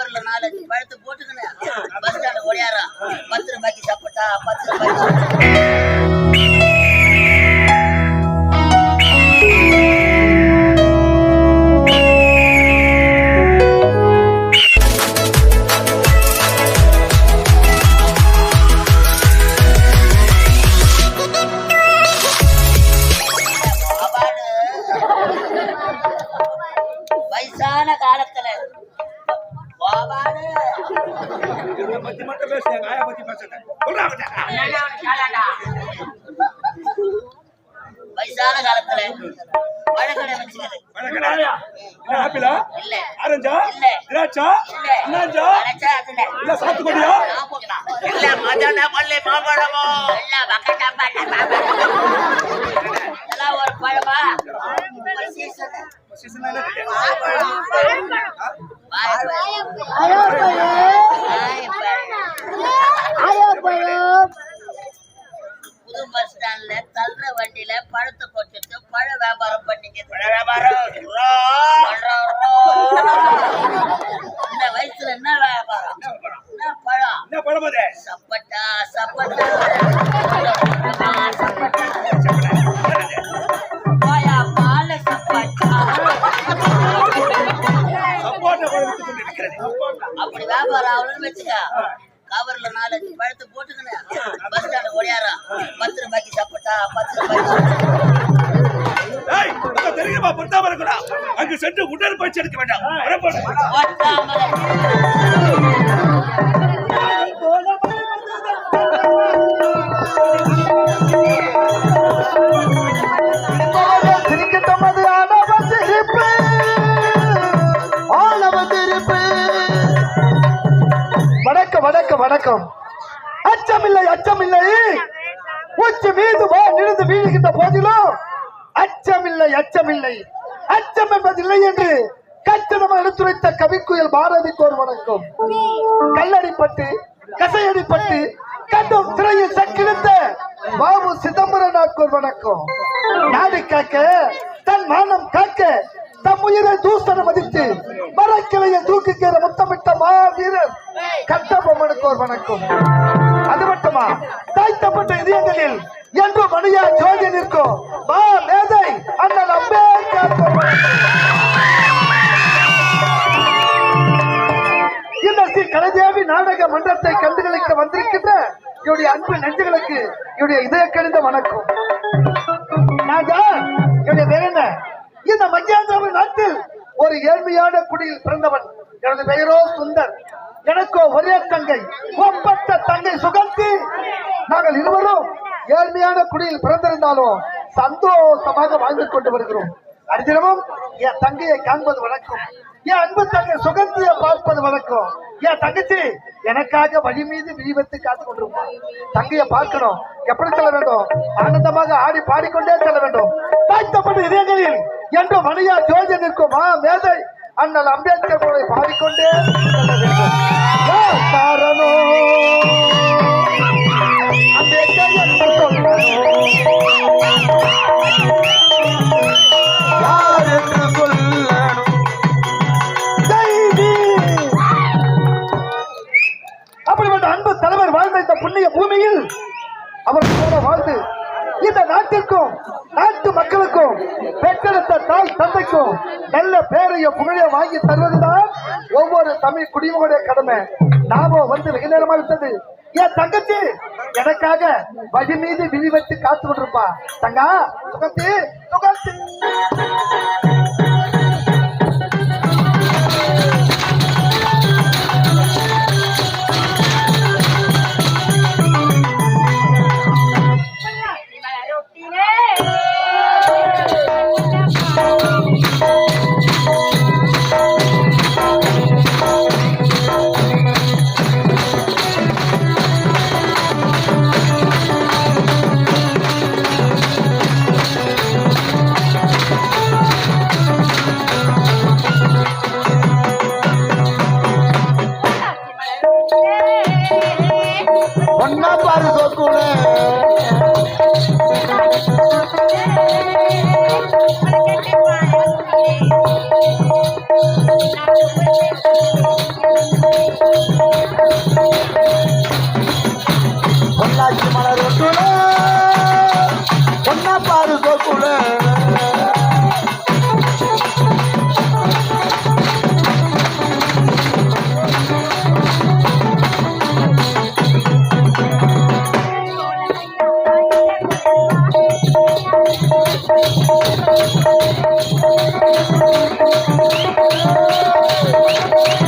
கவர்ல நாலஞ்சு பழுத்து போட்டுக்கினேன் பஸ் ஸ்டாண்ட் ஓடியாரா? பத்து ரூபாய்க்கு சாப்பிட்டா பத்து ரூபாய்க்கு ஆரஞ்சா? இல்ல. திராட்சா? இல்ல. அண்ணாஞ்சா அடைச்சா அதுல இல்ல. சாத்துக்குடியா? இல்ல மஜானா பள்ளி மாம்பழமோ? இல்ல பக்கட்டா பாட்டா மாம்பழம். இதெல்லாம் ஒரு பழமா? ஒரு சீசன் சீசன் என்ன இருக்கு? புது பஸ் ஸ்டாண்ட்ல தள்ளுற வண்டியில பழத்தை கொட்டுட்டு பழ வியாபாரம் பண்ணிக்க பழ வியாபாரம். இந்த வயசுல என்ன வியாபாரம் என்ன பழம் என்ன பழம் அது சப்பட்டா சப்பட்டா. சப்பட்டா பாயா பால சப்பட்டா அப்படி வியாபாரம் ஆகணும்னு வச்சுக்க கவர்ல நாலஞ்சு பழத்தை போட்டுக்கினேன் பஸ் ஸ்டாண்ட் ஓடியாரா பத்து ரூபாய்க்கு சாப்பிட்டா பத்து ரூபாய்க்கு அங்க தெரியுமா பொட்டாம இருக்கடா அங்க சென்று உடற்பயிற்சி எடுக்க வேண்டாம். வணக்கம் வணக்கம் வணக்கம். அச்சமில்லை அச்சமில்லை. உச்சி மீது வா நிறுந்து வீழுகின்ற போதிலும் இல்லை. அச்சம் என்பதில்லை என்று கச்சிதமாக எடுத்துரைத்த கவிக்குயல் பாரதிக்கு ஒரு வணக்கம். கல்லடிப்பட்டு கசையடிப்பட்டு கண்டும் திரையில் சக்கிழந்த பாபு சிதம்பரனாக்கு ஒரு வணக்கம். நாடு காக்க தன் மானம் காக்க தம் உயிரை தூசன மதித்து மரக்கிளையில் தூக்குகிற முத்தமிட்ட மாவீரர் கட்டபொம்மனுக்கு ஒரு வணக்கம். அது மட்டுமா? தாய்த்தப்பட்ட இதயங்களில் என்று மணியா ஜோதி நிற்கும். மா மேதை அண்ணன் அம்பேத்கர். ஒரு இந்த ஸ்ரீ கலைதேவி நாடக மன்றத்தை கண்டுகளிக்க வந்திருக்கின்ற என்னுடைய அன்பு நெஞ்சுகளுக்கு என்னுடைய இதய கணிந்த வணக்கம். நான் தான் என்னுடைய பேர் என்ன? இந்த மத்தியாந்திராவின் நாட்டில் ஒரு ஏழ்மையான குடியில் பிறந்தவன். எனது பெயரோ சுந்தர். எனக்கோ ஒரே தங்கை. ஒப்பற்ற தங்கை சுகந்தி. நாங்கள் இருவரும் ஏழ்மையான குடியில் பிறந்திருந்தாலும் சந்தோஷமாக வாழ்ந்து கொண்டு வருகிறோம். அடிதினமும் என் தங்கையை காண்பது வணக்கம் என் அன்பு தங்கை சுகந்தியை பார்ப்பது வணக்கம் என் தங்கச்சி எனக்காக வழி மீது விரிவத்து காத்து கொண்டிருப்பான் தங்கையை பார்க்கணும். எப்படி செல்ல வேண்டும்? ஆனந்தமாக ஆடி பாடிக்கொண்டே செல்ல வேண்டும். தாய்த்தப்பட்ட இதயங்களில் என்று மணியா ஜோதி நிற்கும் மா மேதை அண்ணல் அம்பேத்கர் பாடிக்கொண்டே செல்ல வேண்டும். தமிழ் குடிமகனுடைய கடமை. நாம வந்து வெகு நேரமா விட்டது. ஏன் தங்கச்சி எனக்காக வழி மீது விழி வைத்து காத்து கொண்டிருப்பா. தங்கா சுகந்தி சுகந்தி மலர் ஒட்டுல பொன்னா பாரு கோக்குல பொள்ளாச்சி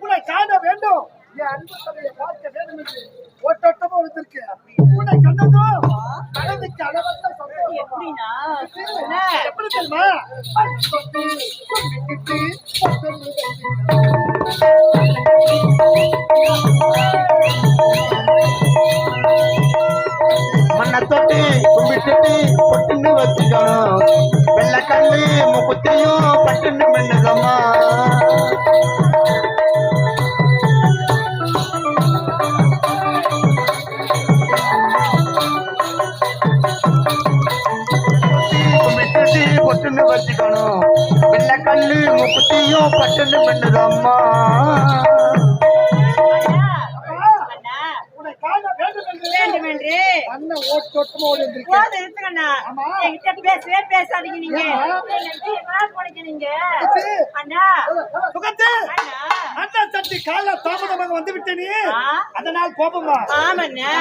உன்னை காண வேண்டும் என் அன்பு தந்தையை பார்க்க வேண்டும் என்று ஓட்டோட்டமா வந்திருக்கு உன்னை கண்டதும் மனதுக்கு அளவற்ற சந்தோஷம் எப்படின்னா எப்படி தெரியுமா தொட்டி கும்பிட்டுட்டு பொட்டுன்னு வச்சுக்கணும். வெள்ளக்கல்லு முப்பத்தையும் பட்டுன்னு மின்னுதம்மா. கும்பிட்டுட்டு பொட்டுன்னு வச்சுக்கணும். வெள்ளக்கல்லு முப்பத்தையும் பட்டுன்னு மின்னுதம்மா. அண்ணன் ஓடி வந்திருக்கேன் இருக்குங்கண்ணா ஆமா. என்கிட்ட பேசவே பேசாதீங்க நீங்க. அண்ணா. சட்டி கால தாமதமாக வந்து விட்டேனே. அதனால் கோபமா ஆமாண்ணா.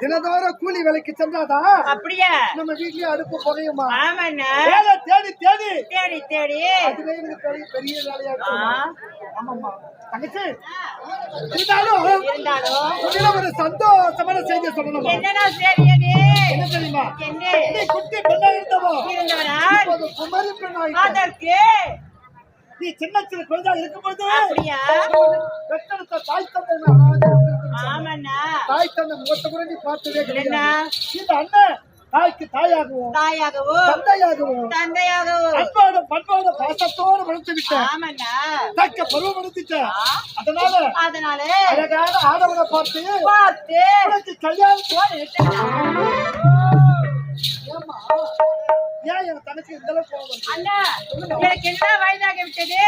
தினதோறும் கூலி வேலைக்கு சென்றாதான் அப்படியா? நம்ம வீட்லயே அடுப்பு புகையுமா ஆமாண்ணா. வேலை தேடி தேடி. தேடி தேடி. அதுவே எனக்கு பெரிய பெரிய வேலையா ஆமாம்மா. தங்கச்சி. இருந்தாலும் இருந்தாலும். உன்னிடம் ஒரு சந்தோஷமான செய்தி சொல்லணும்? என்னடா சரி அது என்ன தெரியுமா? குட்டி பெண்ணா இருந்தவோ? இருந்தவனால் இப்போது குமரி அதற்கு நீ சின்ன சின்ன குழந்தையா இருக்கும்போது அப்படியா? பெற்றெடுத்த தாய் தந்தை. ஆமாண்ணா. தாய் தந்தை முகத்தை கூட நீ பார்த்ததே கிடையாது இந்த அண்ணன் தாய்க்கு தாயாகவும் தாயாகவோ தந்தையாகவும் தந்தையாகவோ அன்போட பண்போட பாசத்தோடு வளர்த்து விட்டேன். ஆமாண்ணா. தக்க பருவம் எடுத்துட்டேன். அதனால அதனால அழகான ஆடவனை பார்த்து பார்த்து கல்யாணம் எடுத்துக்கிட்டான். ஏன் என் தனக்கு இந்த அளவுக்கு? அண்ணா எனக்கு என்ன வயதாகி விட்டது?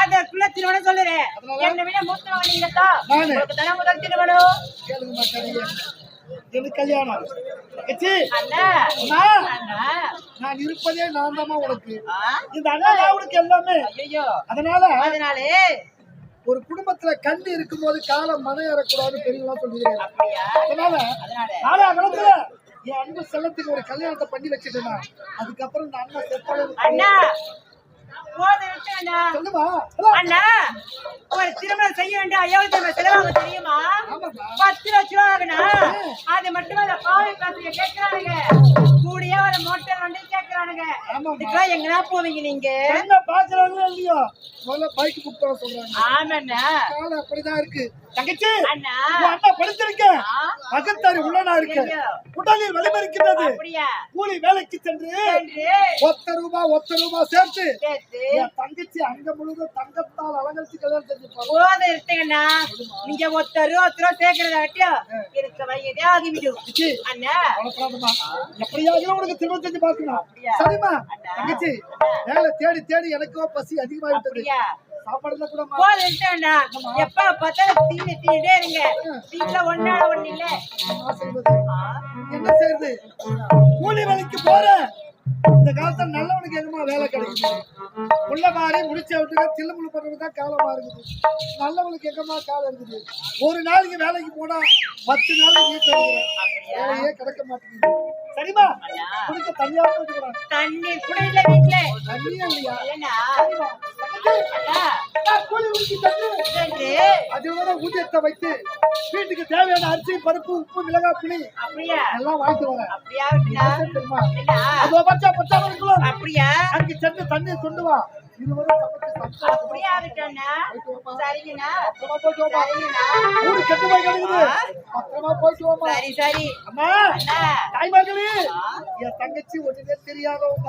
அதற்குள்ள திருமணம் சொல்லுறேன் என்னை விட மூத்தவங்க நீங்க தான். உங்களுக்கு தானே முதல் திருமணம்? கேளுங்க மாட்டாங்க. எனக்கு கல்யாணம். நான் இருப்பதே நான் உனக்கு. ஆ? இந்த அண்ணா தான் உனக்கு எல்லாமே அதனால? அதனாலே? ஒரு குடும்பத்துல கண்ணு இருக்கும்போது காலம் மன ஏறக்கூடாதுன்னு பெரியவங்களா சொல்லிடுறாங்க அதனால? அதனால? நாளா காலத்துல என் அன்பு செல்லத்துக்கு ஒரு கல்யாணத்தை பண்ணி வச்சுட்டேன்? அதுக்கப்புறம் இந்த அண்ணா செத்தாலே அண்ணா ஒரு திருமணம் செய்ய வேண்டிய திரும்ப செலவாக தெரியுமா? பத்து லட்ச ரூபா ஆகுனா அது மட்டும் அந்த பாவை காசுங்க கேட்கறானுங்க? கூடிய ஒரு மோட்டார் வண்டி கேட்கறானுங்க. ஆமாம்மா. இதுக்கெல்லாம் எங்கனா போவீங்க நீங்க? என்ன பாக்குறாங்களோ இல்லையோ? முதல்ல பைக் புக் பண்ண சொல்றாங்க. ஆமாண்ணா. அப்படிதான் இருக்கு. தங்கச்சி அண்ணா. உன் அண்ணா படிச்சிருக்க. ஆ, பகத்தாரி உள்ளனா இருக்கு. உடலில் வலிமறிக்கிறது அப்படியா? கூலி வேலைக்கு சென்று ஒத்த ரூபா ஒத்த ரூபா சேர்த்து. என் தங்கச்சி அங்க முழுவதும் தங்கத்தால் அலங்கரிச்சு கல்யாணம் செஞ்சுப்பாங்க போதும் எடுத்துங்கண்ணா நீங்க ஒருத்தர் ஒருத்தர் சேர்க்கறத வட்டியும் இருக்க வயதே ஆகிவிடும் தங்கச்சி அண்ணா. கவலைப்படாதம்மா. எப்படியாவது உனக்கு திருமணம் செஞ்சு அப்படியா? சரிம்மா. தங்கச்சி வேலை தேடி தேடி எனக்கோ பசி அதிகமாயிட்டது அப்படியா? சாப்பாடுல கூட போதும் எடுத்துங்கண்ணா எப்ப பார்த்தாலும் தீனி தீனிட்டே இருங்க. வீட்டுல ஒன்னால ஒண்ணு இல்ல. என்ன செய்யறது கூலி வேலைக்கு போற இந்த காலத்துல நல்லவனுக்கு எங்கம்மா வேலை கிடைக்குது? உள்ள மாதிரி முடிச்ச விட்டுங்க சில்லு முள்ளு பண்றது தான் காலமா இருக்குது. நல்லவனுக்கு எங்கம்மா காலம் இருக்குது? ஒரு நாளைக்கு வேலைக்கு போனா பத்து நாளைக்கு வேலையே கிடைக்க மாட்டேங்குது. அண்ணா. குடிக்க தனியா வச்சுக்கிறான் தண்ணீர் கூட இல்ல வீட்டுல தண்ணியே இல்லையா? அதோட ஊதியத்தை வைத்து வீட்டுக்கு தேவையான அரிசி பருப்பு உப்பு மிளகாய் புளி எல்லாம் வாங்கிட்டு வரேன். அப்படியா இருக்குண்ணா? தெரியுமா? இல்லைண்ணா. அதோ பச்சா பச்சா இருக்கலாம் அப்படியா? அங்க சென்று தண்ணி கொண்டு வா. தங்கச்சி ஒண்ணுமே தெரியாதவங்க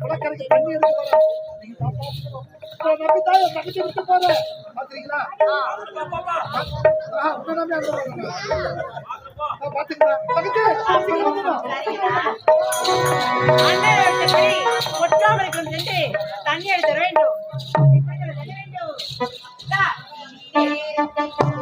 குளக்கரைக்கு தண்ணி எடுத்து வர என் தங்கச்சி விட்டு போறேன் பாத்துறீங்களா நம்பி சென்று தண்ணி எடுத்து வேண்டும் வேண்டும்